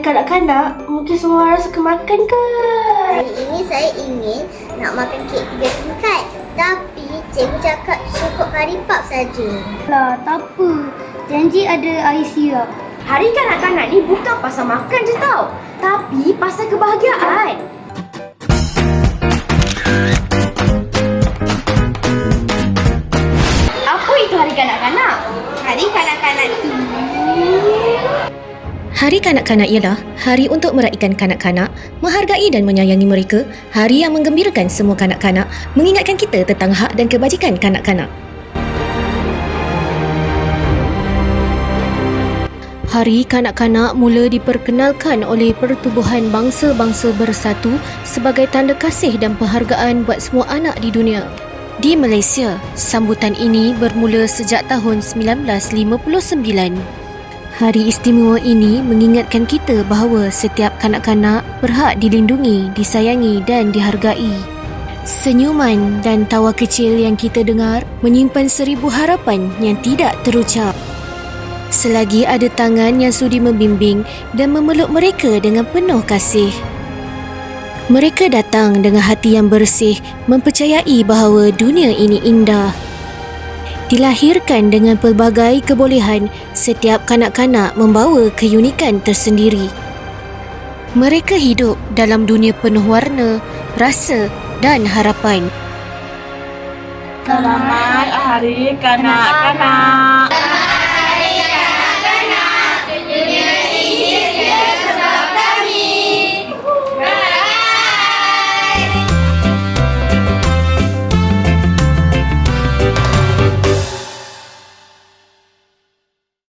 kanak-kanak, mungkin semua orang suka makan ke? Hari ini saya ingin nak makan kek tiga tingkat. Tapi cikgu cakap cukup curry puff saja. Lah, tak apa. Janji ada air siap. Hari kanak-kanak ni bukan pasal makan je tau. Tapi pasal kebahagiaan. Apa itu hari kanak-kanak? Hari kanak-kanak tu Hari Kanak-Kanak ialah hari untuk meraihkan kanak-kanak, menghargai dan menyayangi mereka, hari yang menggembirakan semua kanak-kanak, mengingatkan kita tentang hak dan kebajikan kanak-kanak. Hari Kanak-Kanak mula diperkenalkan oleh Pertubuhan Bangsa-Bangsa Bersatu sebagai tanda kasih dan penghargaan buat semua anak di dunia. Di Malaysia, sambutan ini bermula sejak tahun 1959. Hari istimewa ini mengingatkan kita bahawa setiap kanak-kanak berhak dilindungi, disayangi dan dihargai. Senyuman dan tawa kecil yang kita dengar menyimpan seribu harapan yang tidak terucap. Selagi ada tangan yang sudi membimbing dan memeluk mereka dengan penuh kasih. Mereka datang dengan hati yang bersih, mempercayai bahawa dunia ini indah. Dilahirkan dengan pelbagai kebolehan, setiap kanak-kanak membawa keunikan tersendiri. Mereka hidup dalam dunia penuh warna, rasa dan harapan. Selamat Hari Kanak-Kanak.